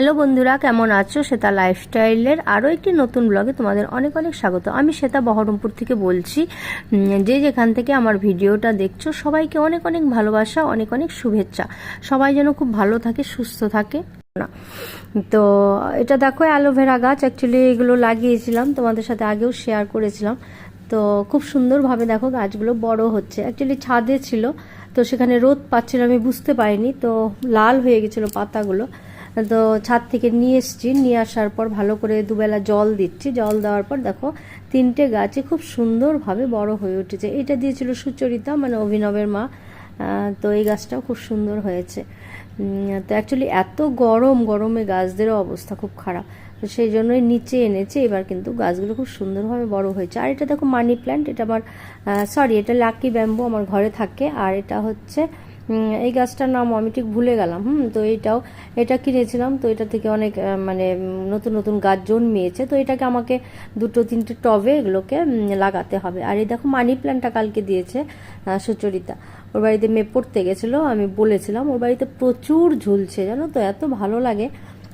Hello বন্ধুরা, কেমন আছো? শ্বেতা লাইফস্টাইলের আরও একটি নতুন ব্লগে তোমাদের অনেক অনেক স্বাগত। আমি শ্বেতা বহরমপুর থেকে বলছি যে যেখান থেকে আমার ভিডিওটা দেখছ, সবাইকে অনেক অনেক ভালোবাসা, অনেক অনেক শুভেচ্ছা। সবাই যেন খুব ভালো থাকে, সুস্থ থাকে। না তো এটা দেখো অ্যালোভেরা গাছ। অ্যাকচুয়ালি এগুলো লাগিয়েছিলাম, তোমাদের সাথে আগেও শেয়ার করেছিলাম। তো খুব সুন্দরভাবে দেখো গাছগুলো বড় হচ্ছে। অ্যাকচুয়ালি ছাদে ছিল, তো সেখানে রোদ পাচ্ছিল আমি বুঝতে পারিনি। তো লাল হয়ে গেছিল পাতাগুলো। তো ছাদ থেকে নিয়ে এসছি। নিয়ে আসার পর ভালো করে দুবেলা জল দিচ্ছি। জল দেওয়ার পর দেখো, তিনটে গাছে খুব সুন্দরভাবে বড় হয়ে উঠেছে। এটা দিয়েছিল সুচরিতা মানে অভিনবের মা। তো এই গাছটাও খুব সুন্দর হয়েছে। তো অ্যাকচুয়ালি এত গরম, গরমে গাছদেরও অবস্থা খুব খারাপ। তো সেই জন্যই নিচে এনেছে। এবার কিন্তু গাছগুলো খুব সুন্দরভাবে বড় হয়েছে। আর এটা দেখো মানি প্ল্যান্ট, এটা আমার সরি এটা লাকি ব্যাম্বু আমার ঘরে থাকে। আর এটা হচ্ছে এই গাছটার নাম আমি ঠিক ভুলে গেলাম, হুম? তো এইটাও, এটা কিনেছিলাম, তো এটা থেকে অনেক মানে নতুন নতুন গাছ জন্মিয়েছে, তো এটাকে আমাকে দুটো, তিনটে টবে এগুলোকে লাগাতে হবে। আর এই দেখো, মানি প্ল্যান্টটা কালকে দিয়েছে সুচরিতা। ওর বাড়িতে মেয়ে পড়তে গেছিল, আমি বলেছিলাম, ওর বাড়িতে প্রচুর ঝুলছে, জানো তো, এত ভালো লাগে।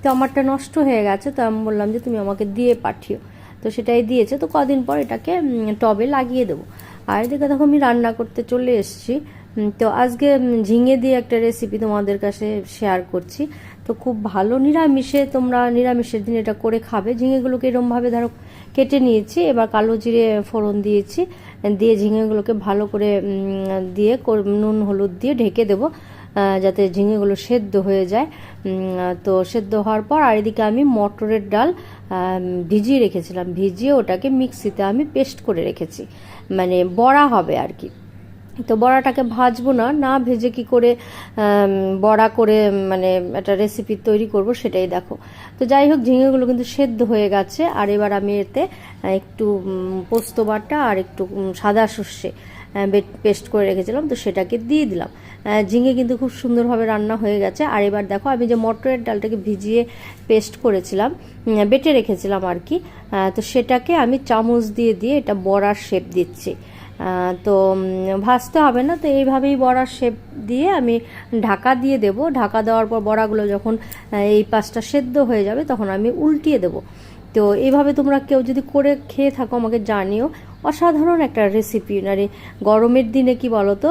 তো আমারটা নষ্ট হয়ে গেছে, তো আমি বললাম যে, তুমি আমাকে দিয়ে পাঠিও। তো সেটাই দিয়েছে, তো কদিন পর এটাকে টবে লাগিয়ে দেবো। আর এদিকে দেখো, আমি রান্না করতে চলে এসেছি তো আজকে ঝিঙে দিয়ে একটা রেসিপি তোমাদের কাছে শেয়ার করছি। তো খুব ভালো নিরামিষে তোমরা নিরামিষের দিন এটা করে খাবে। ঝিঙেগুলোকে এরমভাবে ধরো কেটে নিয়েছি, এবার কালো জিরে ফোড়ন দিয়েছি, দিয়ে ঝিঙেগুলোকে ভালো করে দিয়ে নুন, হলুদ দিয়ে ঢেকে দেবো যাতে ঝিঙেগুলো সেদ্ধ হয়ে যায়। তো সেদ্ধ হওয়ার পর আর এদিকে আমি মটরের ডাল ভিজিয়ে রেখেছিলাম। ভিজিয়ে ওটাকে মিক্সিতে আমি পেস্ট করে রেখেছি। মানে বড়া হবে আর কি। তো বড়াটাকে ভাজবো না না ভেজে কি করে বড়া করে মানে একটা রেসিপি তৈরি করব সেটাই দেখো। তো যাই হোক, ঝিঙেগুলো কিন্তু সেদ্ধ হয়ে গেছে, আর এবার আমি এতে একটু পোস্ত বাটা আর একটু সাদা সর্ষে। পেস্ট করে রেখেছিলাম, তো সেটাকে দিয়ে দিলাম। ঝিঙে কিন্তু খুব সুন্দরভাবে রান্না হয়ে গেছে। আর এবার দেখো, আমি যে মটরের ডালটাকে ভিজিয়ে পেস্ট করেছিলাম বেটে রেখেছিলাম আর কি তো সেটাকে আমি চামচ দিয়ে দিয়ে এটা বড়ার শেপ দিচ্ছি। তো ভাজতে হবে না, তো এইভাবেই বড়ার শেপ দিয়ে আমি ঢাকা দিয়ে দেব। ঢাকা দেওয়ার পর বড়াগুলো যখন এই পাশটা সেদ্ধ হয়ে যাবে, তখন আমি উল্টিয়ে দেব। তো এইভাবে তোমরা কেউ যদি করে খেয়ে থাকো, আমাকে জানিও। অসাধারণ একটা রেসিপি মানে গরমের দিনে কি বলো তো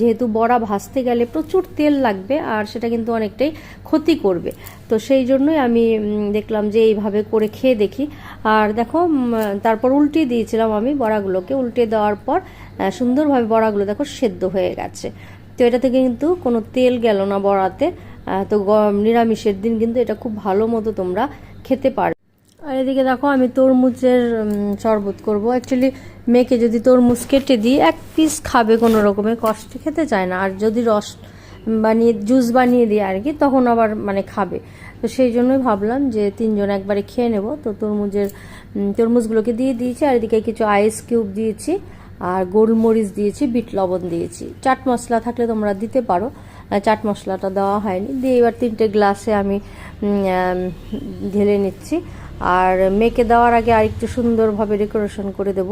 যেহেতু বড়া ভাজতে গেলে প্রচুর তেল লাগবে আর সেটা কিন্তু অনেকটাই ক্ষতি করবে। তো সেই জন্যই আমি দেখলাম যে এইভাবে করে খেয়ে দেখি। আর দেখো তারপর উল্টিয়ে দিয়েছিলাম আমি বড়াগুলোকে। উল্টে দেওয়ার পর সুন্দরভাবে বড়াগুলো দেখো সেদ্ধ হয়ে গেছে। তো এটা থেকে কিন্তু কোনো তেল গেল না বড়াতে। তো নিরামিষের দিন কিন্তু এটা খুব ভালো মতো তোমরা খেতে পারো এদিকে দেখো, আমি তরমুজের শরবত করব। অ্যাকচুয়ালি মেয়েকে যদি তরমুজ কেটে দিই, এক পিস খাবে কোনো রকমের কষ্ট খেতে চায় না। আর যদি রস বানিয়ে জুস বানিয়ে দিই আর কি, তখন আবার মানে খাবে। তো সেই জন্যই ভাবলাম যে তিনজন একবারে খেয়ে নেব। তো তরমুজের তরমুজগুলোকে দিয়ে দিয়েছি। আর এদিকে কিছু আইস কিউব দিয়েছি, আর গোলমরিচ দিয়েছি, বিট লবণ দিয়েছি। চাট মশলা থাকলে তোমরা দিতে পারো। চাট মশলাটা দেওয়া হয়নি। দিয়ে এবার তিনটে গ্লাসে আমি ঢেলে নিচ্ছি। আর মেয়েকে দেওয়ার আগে আর একটু সুন্দরভাবে ডেকোরেশন করে দেব।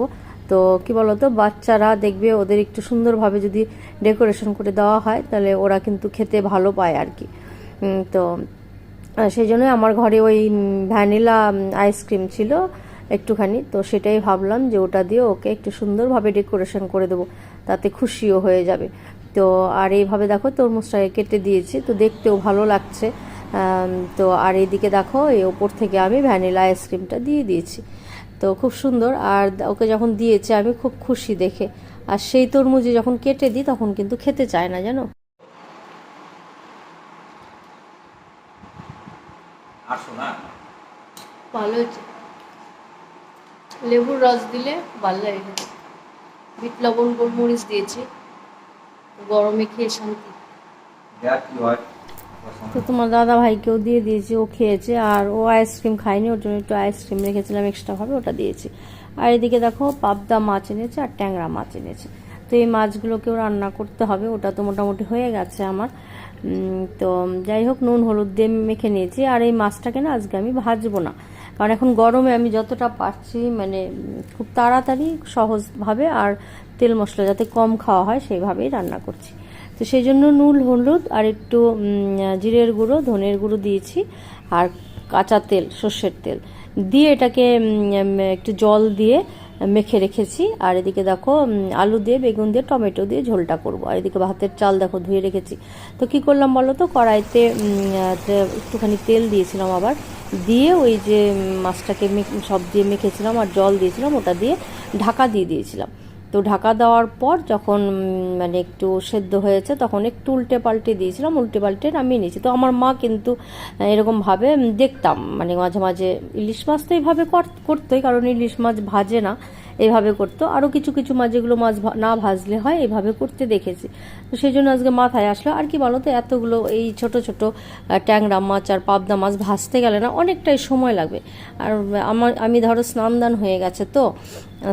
তো কি বলতো, বাচ্চারা দেখবে ওদের একটু সুন্দরভাবে যদি ডেকোরেশন করে দেওয়া হয়, তাহলে ওরা কিন্তু খেতে ভালো পায় আর কি তো সেই জন্যই আমার ঘরে ওই ভ্যানিলা আইসক্রিম ছিল একটুখানি। তো সেটাই ভাবলাম যে ওটা দিয়ে ওকে একটু সুন্দরভাবে ডেকোরেশন করে দেবো, তাতে খুশিও হয়ে যাবে। তো, আর এইভাবে দেখো তরমুজটাকে কেটে দিয়েছি, তো দেখতেও ভালো লাগছে। তো আর এইদিকে দেখো এই ওপর থেকে আমি ভ্যানিলা আইসক্রিমটা দিয়ে দিয়েছি। তো খুব সুন্দর আর ওকে যখন দিয়েছে আমি খুব খুশি দেখে। আর সেই তরমুজে যখন কেটে দিই তখন কিন্তু খেতে চায় না জানো? ভালো হয়েছে। লেবুর রস দিলে ভালো লাগে বিট লবণ গোলমরিচ দিয়েছি। গরমে খেয়ে শান্তি। দেখ কি হয়। তো তোমার দাদা ভাইকেও দিয়ে দিয়েছি, ও খেয়েছে আর ও আইসক্রিম খায়নি, ওর জন্য একটু আইসক্রিম রেখেছিলাম এক্সট্রাভাবে ওটা দিয়েছি। আর এদিকে দেখো, পাবদা মাছ এনেছে আর ট্যাংরা মাছ এনেছে। তো এই মাছগুলোকেও রান্না করতে হবে, ওটা তো মোটামুটি হয়ে গেছে আমার। তো যাই হোক, নুন, হলুদ দিয়ে মেখে নিয়েছি। আর এই মাছটাকে না আজকে আমি ভাজবো না। কারণ এখন গরমে আমি যতটা পারছি মানে খুব তাড়াতাড়ি সহজভাবে আর তেল মশলা যাতে কম খাওয়া হয়, সেইভাবেই রান্না করছি। তো সেই জন্য নুল হলুদ আর একটু জিরের গুঁড়ো, ধনের গুঁড়ো দিয়েছি আর কাঁচা তেল, সর্ষের তেল। দিয়ে এটাকে একটু জল দিয়ে মেখে রেখেছি। আর এদিকে দেখো আলু দিয়ে, বেগুন দিয়ে, টমেটো দিয়ে ঝোলটা করব। আর এদিকে ভাতের চাল দেখো ধুয়ে রেখেছি। তো কি করলাম বলো তো, কড়াইতে একটুখানি তেল দিয়েছিলাম আবার। দিয়ে ওই যে মাছটাকে সব দিয়ে মেখেছিলাম আর জল দিয়েছিলাম, ওটা দিয়ে ঢাকা দিয়ে দিয়েছিলাম। তো ঢাকা দেওয়ার পর যখন মানে একটু সেদ্ধ হয়েছে, তখন একটু উল্টে পাল্টে দিয়েছিলাম, উল্টে পাল্টে নামিয়ে নিয়েছি। তো আমার মা কিন্তু এরকমভাবে দেখতাম। মানে মাঝে মাঝে ইলিশ মাছ তো এইভাবে কর- করতোই, কারণ ইলিশ মাছ ভাজে না। এইভাবে করতো। আরও কিছু কিছু মাছ যেগুলো মাছ না ভাজলে হয় এইভাবে করতে দেখেছি। তো সেই জন্য আজকে মাথায় আসলো, আর কি বলো তো, এতগুলো এই ছোট ছোট ট্যাংরা মাছ আর পাবদা মাছ ভাজতে গেলে না অনেকটাই সময় লাগবে। আর আমার, আমি ধরো স্নান দান হয়ে গেছে তো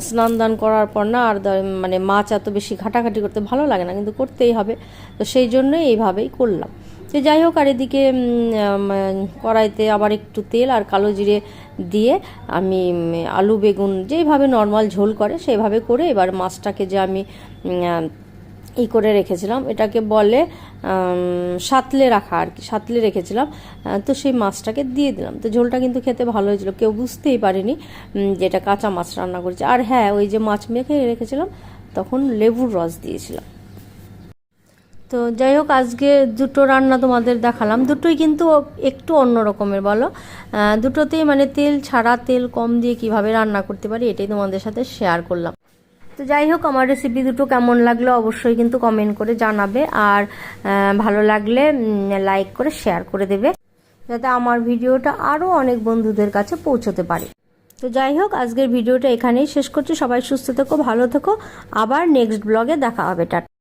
স্নান দান করার পর না আর মানে মাছ এত বেশি ঘাটাঘাটি করতে ভালো লাগে না, কিন্তু করতেই হবে। তো সেই জন্যই এইভাবেই করলাম। তো যাই হোক, আর এদিকে কড়াইতে আবার একটু তেল আর কালো জিরে দিয়ে আমি আলু, বেগুন যেইভাবে নর্মাল ঝোল করে সেইভাবে করে এবার মাছটাকে যে আমি ই করে রেখেছিলাম, এটাকে বলে সাতলে রাখা আর কি, সাতলে রেখেছিলাম তো সেই মাছটাকে দিয়ে দিলাম। তো ঝোলটা কিন্তু খেতে ভালো হয়েছিল, কেউ বুঝতেই পারেনি যেটা কাঁচা মাছ রান্না করেছে। আর হ্যাঁ ওই যে মাছ মেখে রেখেছিলাম, তখন লেবুর রস দিয়েছিলাম। তো যাই হোক, আজকে দুটো রান্না তোমাদের দেখালাম। দুটোই কিন্তু একটু অন্য রকমের, বলো? দুটোতেই মানে তেল ছাড়া তেল কম দিয়ে কীভাবে রান্না করতে পারি এটাই তোমাদের সাথে শেয়ার করলাম। তো যাই হোক, আমার রেসিপি দুটো কেমন লাগল অবশ্যই কিন্তু কমেন্ট করে জানাবে। আর ভালো লাগলে লাইক করে শেয়ার করে দেবে। যাতে আমার ভিডিওটা আরও অনেক বন্ধুদের কাছে পৌঁছতে পারে। তো যাই হোক, আজকের ভিডিওটা এখানেই শেষ করছি। সবাই সুস্থ থেকো, ভালো থেকো। আবার নেক্সট ব্লগে দেখা হবে। টাটা।